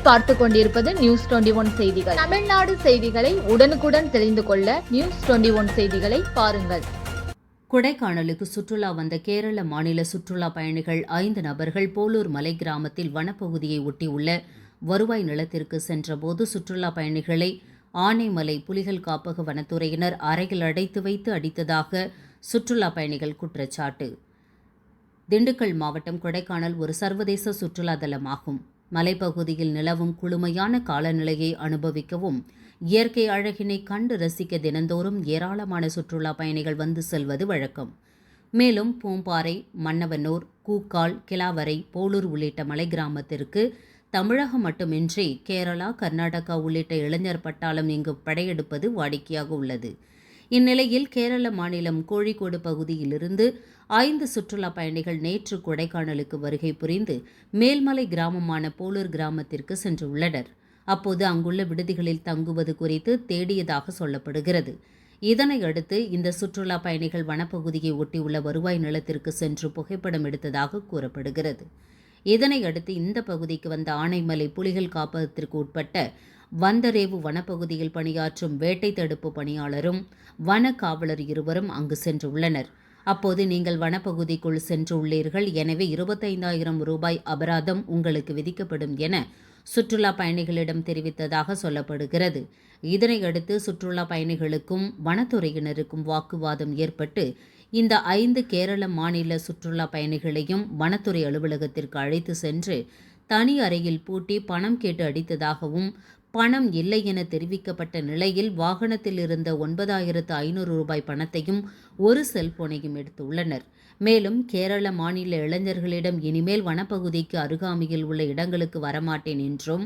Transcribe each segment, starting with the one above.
பார்த்து கொண்டிருப்பது news twenty one செய்திகள். தமிழ்நாடு செய்திகளை உடனுக்குடன் தெரிந்து கொள்ள நியூஸ் டுவெண்டி ஒன் செய்திகளை பாருங்கள். கொடைக்கானலுக்கு சுற்றுலா வந்த கேரள மாநில சுற்றுலா பயணிகள் ஐந்து நபர்கள் போலூர் மலை கிராமத்தில் வனப்பகுதியை ஒட்டியுள்ள வருவாய் நிலத்திற்கு சென்றபோது சுற்றுலா பயணிகளை ஆனைமலை புலிகள் காப்பக வனத்துறையினர் அறையில் அடைத்து வைத்து அடித்ததாக சுற்றுலா பயணிகள் குற்றச்சாட்டு. திண்டுக்கல் மாவட்டம் கொடைக்கானல் ஒரு சர்வதேச சுற்றுலா தலமாகும். மலைப்பகுதியில் நிலவும் குளுமையான காலநிலையை அனுபவிக்கவும் இயற்கை அழகினை கண்டு ரசிக்க தினந்தோறும் ஏராளமான சுற்றுலா பயணிகள் வந்து செல்வது வழக்கம். மேலும் பூம்பாறை மன்னவனூர் கூக்கால் கிலாவரை போலூர் உள்ளிட்ட மலை கிராமத்திற்கு தமிழகம் மட்டுமின்றி கேரளா கர்நாடகா உள்ளிட்ட இளைஞர் பட்டாளம் இங்கு படையெடுப்பது வாடிக்கையாக உள்ளது. இந்நிலையில் கேரள மாநிலம் கோழிக்கோடு பகுதியிலிருந்து ஐந்து சுற்றுலா பயணிகள் நேற்று கொடைக்கானலுக்கு வருகை புரிந்து மேல்மலை கிராமமான போலூர் கிராமத்திற்கு சென்றுள்ளனர். அப்போது அங்குள்ள விடுதிகளில் தங்குவது குறித்து தேடியதாக சொல்லப்படுகிறது. இதனை அடுத்து இந்த சுற்றுலா பயணிகள் வனப்பகுதியை ஒட்டியுள்ள வருவாய் நிலத்திற்கு சென்று புகைப்படம் எடுத்ததாக கூறப்படுகிறது. இதனை அடுத்து இந்த பகுதிக்கு வந்த ஆனைமலை புலிகள் காப்பகத்திற்கு உட்பட்ட வந்தரேவு வனப்பகுதியில் பணியாற்றும் வேட்டை தடுப்பு பணியாளரும் வன காவலர் இருவரும் அங்கு சென்றுள்ளனர். அப்போது நீங்கள் வனப்பகுதிக்குள் சென்று உள்ளீர்கள் எனவே இருபத்தைந்தாயிரம் ரூபாய் அபராதம் உங்களுக்கு விதிக்கப்படும் என சுற்றுலா பயணிகளிடம் தெரிவித்ததாக சொல்லப்படுகிறது. இதனையடுத்து சுற்றுலா பயணிகளுக்கும் வனத்துறையினருக்கும் வாக்குவாதம் ஏற்பட்டு இந்த ஐந்து கேரள மாநில சுற்றுலா பயணிகளையும் வனத்துறை அலுவலகத்திற்கு அழைத்து சென்று தனி அறையில் பூட்டி பணம் கேட்டு அடித்ததாகவும் பணம் இல்லை என தெரிவிக்கப்பட்ட நிலையில் வாகனத்தில் இருந்த ஒன்பதாயிரத்து ஐநூறு ரூபாய் பணத்தையும் ஒரு செல்போனையும் எடுத்துள்ளனர். மேலும் கேரள மாநில இளைஞர்களிடம் இனிமேல் வனப்பகுதிக்கு அருகாமையில் உள்ள இடங்களுக்கு வரமாட்டேன் என்றும்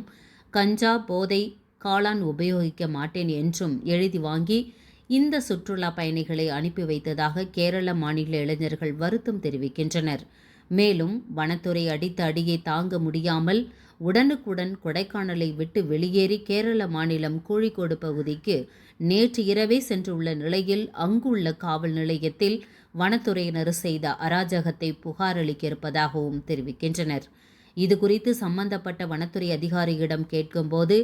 கஞ்சா போதை காளான் உபயோகிக்க மாட்டேன் என்றும் எழுதி வாங்கி இந்த சுற்றுலா பயணிகளை அனுப்பி வைத்ததாக கேரள மாநில இளைஞர்கள் வருத்தம் தெரிவிக்கின்றனர். மேலும் வனத்துறை அடித்த அடியை தாங்க முடியாமல் உடனுக்குடன் கொடைக்கானலை விட்டு வெளியேறி கேரள மாநிலம் கோழிக்கோடு பகுதிக்கு நேற்று இரவே சென்றுள்ள நிலையில் அங்குள்ள காவல் நிலையத்தில் வனத்துறையினர் செய்த அராஜகத்தை புகாரளிக்க இருப்பதாகவும் தெரிவிக்கின்றனர். இதுகுறித்து சம்பந்தப்பட்ட வனத்துறை அதிகாரியிடம் கேட்கும்போது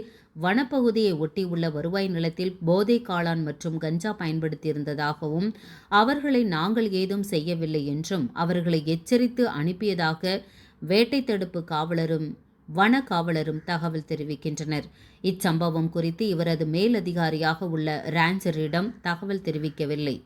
வனப்பகுதியை ஒட்டியுள்ள வருவாய் நிலத்தில் போதை காளான் மற்றும் கஞ்சா பயன்படுத்தியிருந்ததாகவும் அவர்களை நாங்கள் ஏதும் செய்யவில்லை என்றும் அவர்களை எச்சரித்து அனுப்பியதாக வேட்டை தடுப்பு காவலரும் வன காவலரும் தகவல் தெரிவிக்கின்றனர். இச்சம்பவம் குறித்து இவரது மேலதிகாரியாக உள்ள ரேஞ்சரிடம் தகவல் தெரிவிக்கவில்லை.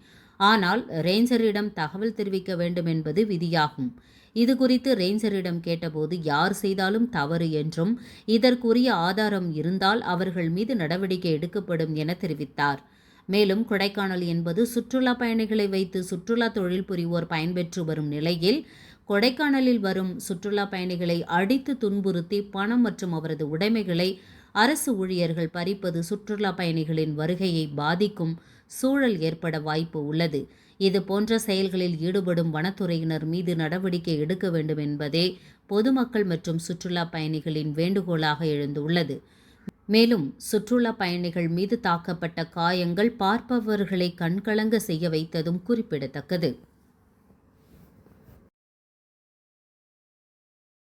ஆனால் ரேஞ்சரிடம் தகவல் தெரிவிக்க வேண்டும் என்பது விதியாகும். இது குறித்து ரேஞ்சரிடம் கேட்டபோது யார் செய்தாலும் தவறு என்றும் இதற்குரிய ஆதாரம் இருந்தால் அவர்கள் மீது நடவடிக்கை எடுக்கப்படும் என தெரிவித்தார். மேலும் கொடைக்கானல் என்பது சுற்றுலா பயணிகளை வைத்து சுற்றுலா தொழில் புரிவோர் பயன்பெற்று வரும் நிலையில் கொடைக்கானலில் வரும் சுற்றுலா பயணிகளை அடித்து துன்புறுத்தி பணம் மற்றும் அவரது உடைமைகளை அரசு ஊழியர்கள் பறிப்பது சுற்றுலா பயணிகளின் வருகையை பாதிக்கும் சூழல் ஏற்பட வாய்ப்பு உள்ளது. இது போன்ற செயல்களில் ஈடுபடும் வனத்துறையினர் மீது நடவடிக்கை எடுக்க வேண்டும் என்பதே பொதுமக்கள் மற்றும் சுற்றுலா பயணிகளின் வேண்டுகோளாக எழுந்துள்ளது. மேலும் சுற்றுலா பயணிகள் மீது தாக்கப்பட்ட காயங்கள் பார்ப்பவர்களை கண்கலங்க செய்ய வைத்ததும் குறிப்பிடத்தக்கது.